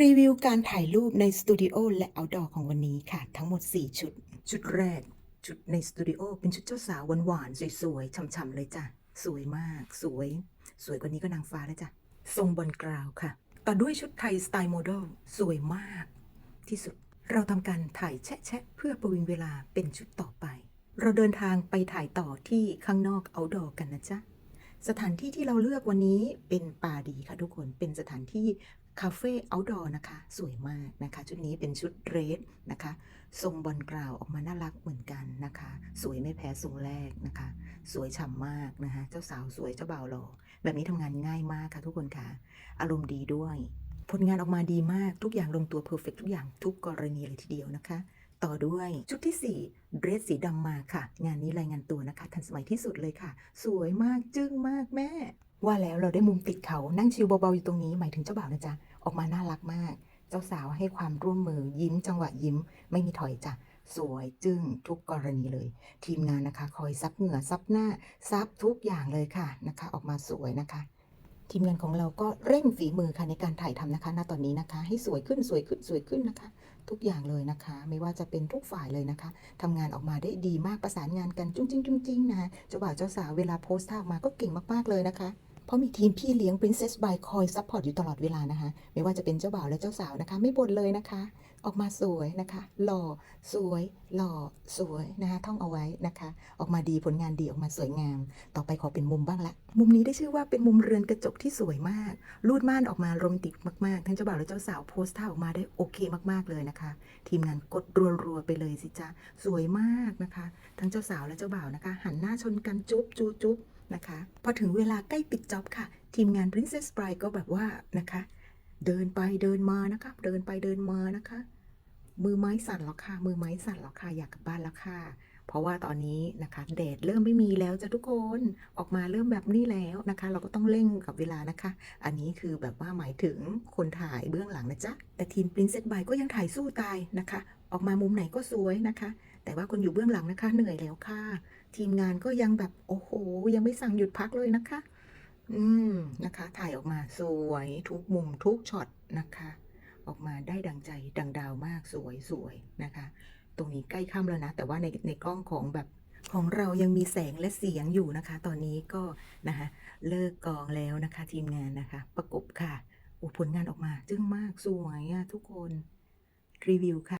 รีวิวการถ่ายรูปในสตูดิโอและเอาดอของวันนี้ค่ะ ทั้งหมด 4 ชุด ชุดแรก ชุดในสตูดิโอเป็นชุดเจ้าสาวหวานๆ สวยๆช่ำๆเลยจ้ะ สวยมาก สวย สวยกว่านี้ก็นางฟ้าแล้วจ้ะ ทรงบอลกราวค่ะ ต่อด้วยชุดไทยสไตล์โมเดลสวยมาก ที่สุดเราทำการถ่ายแชะๆเพื่อประวิงเวลาเป็นชุดต่อไป เราเดินทางไปถ่ายต่อที่ข้างนอกเอาดอกันนะจ๊ะ สถานที่ที่เราเลือกวันนี้เป็นป่าดีค่ะทุกคนเป็นสถานที่คาเฟ่เอาท์ดอร์นะคะ สวยมากนะคะ ชุดนี้เป็นชุดเรสนะคะ ทรงบอลกราวออกมาน่ารักเหมือนกันนะคะ สวยไม่แพ้ทรงแรกนะคะ สวยฉ่ำมากนะคะ เจ้าสาวสวยเจ้าบ่าวหล่อแบบนี้ทำงานง่ายมากค่ะทุกคนค่ะ อารมณ์ดีด้วย ผลงานออกมาดีมากทุกอย่างลงตัวเพอร์เฟกทุกอย่างทุกกรณีเลยทีเดียวนะคะ ต่อด้วยชุดที่ 4 เดรสสีดำมาค่ะ งานนี้รายงานตัวนะคะ ทันสมัยที่สุดเลยค่ะ สวยมากจึ้งมากแม่ ว่าแล้วเราได้มุมติดเขานั่งชิลเบาๆอยู่ตรงนี้หมายถึงเจ้าบ่าวนะจ๊ะ ออกมาน่ารักมาก เจ้าสาวให้ความร่วมมือยิ้มจังหวะยิ้ม ไม่มีถอยจ้ะสวยจึ้งทุกกรณีเลย ทีมงานนะคะ คอยซับเหงื่อซับหน้าซับทุกอย่างเลยค่ะนะคะ ออกมาสวยนะคะ ทีมงานของเราก็เร่งฝีมือค่ะในการถ่ายทำนะคะ ณ ตอนนี้นะคะ ให้สวยขึ้นสวยขึ้นสวยขึ้นนะคะ ทุกอย่างเลยนะคะ ไม่ว่าจะเป็นทุกฝ่ายเลยนะคะทำงานออกมาได้ดีมากประสานงานกันจุ้งจิ้งจุ้งจิ้งนะเจ้าบ่าวเจ้าสาวเวลาโพสต์ท่าออกมาก็เก่งมากๆเลยนะคะ เพราะมีทีมพี่เลี้ยง Princess by คอยซัพพอร์ตอยู่ตลอดเวลานะคะ ไม่ว่าจะเป็นเจ้าบ่าวและเจ้าสาวนะคะ ไม่บ่นเลยนะคะ ออกมาสวยนะคะ หล่อ สวย หล่อ สวยนะคะ ท่องเอาไว้นะคะ ออกมาดีผลงานดีออกมาสวยงาม ต่อไปขอเป็นมุมบ้างละ มุมนี้ได้ชื่อว่าเป็นมุมเรือนกระจกที่สวยมากรูดม่านออกมาโรแมนติกมากๆ ทั้งเจ้าบ่าวและเจ้าสาวโพสท่าออกมาได้โอเคมากๆเลยนะคะ ทีมงานกดรัวๆไปเลยสิจ๊ะสวยมากนะคะ ทั้งเจ้าสาวและเจ้าบ่าวนะคะ หันหน้าชนกันจุ๊บจุ๊บจุ๊บ นะคะ พอถึงเวลาใกล้ปิดจ็อบค่ะ ทีมงาน Princess Bride ก็แบบว่านะคะ เดินไปเดินมานะคะ เดินไปเดินมานะคะ มือไม้สั่นแล้วค่ะ มือไม้สั่นแล้วค่ะ อยากกลับบ้านแล้วค่ะ เพราะว่าตอนนี้นะคะแดดเริ่มไม่มีแล้วจ้ะทุกคน ออกมาเริ่มแบบนี้แล้วนะคะ เราก็ต้องเร่งกับเวลานะคะ อันนี้คือแบบว่าหมายถึงคนถ่ายเบื้องหลังนะจ๊ะ แต่ทีม Princess Bride ก็ยังถ่ายสู้ตายนะคะ ออกมามุมไหนก็สวยนะคะ แต่ว่าคนอยู่เบื้องหลังนะคะ เหนื่อยแล้วค่ะ ทีมงานก็ยังแบบโอ้โห ยังไม่สั่งหยุดพักเลยนะคะ อืมนะคะ ถ่ายออกมาสวยทุกมุมทุกช็อตนะคะ ออกมาได้ดังใจดังดาวมากสวยสวยนะคะ ตรงนี้ใกล้ค่ำแล้วนะ แต่ว่าในในกล้องของแบบของเรายังมีแสงและเสียงอยู่นะคะ ตอนนี้ก็นะคะเลิกกองแล้วนะคะ ทีมงานนะคะ ประกบค่ะโอ้ผลงานออกมาจึ้งมากสวยอะทุกคนรีวิวค่ะ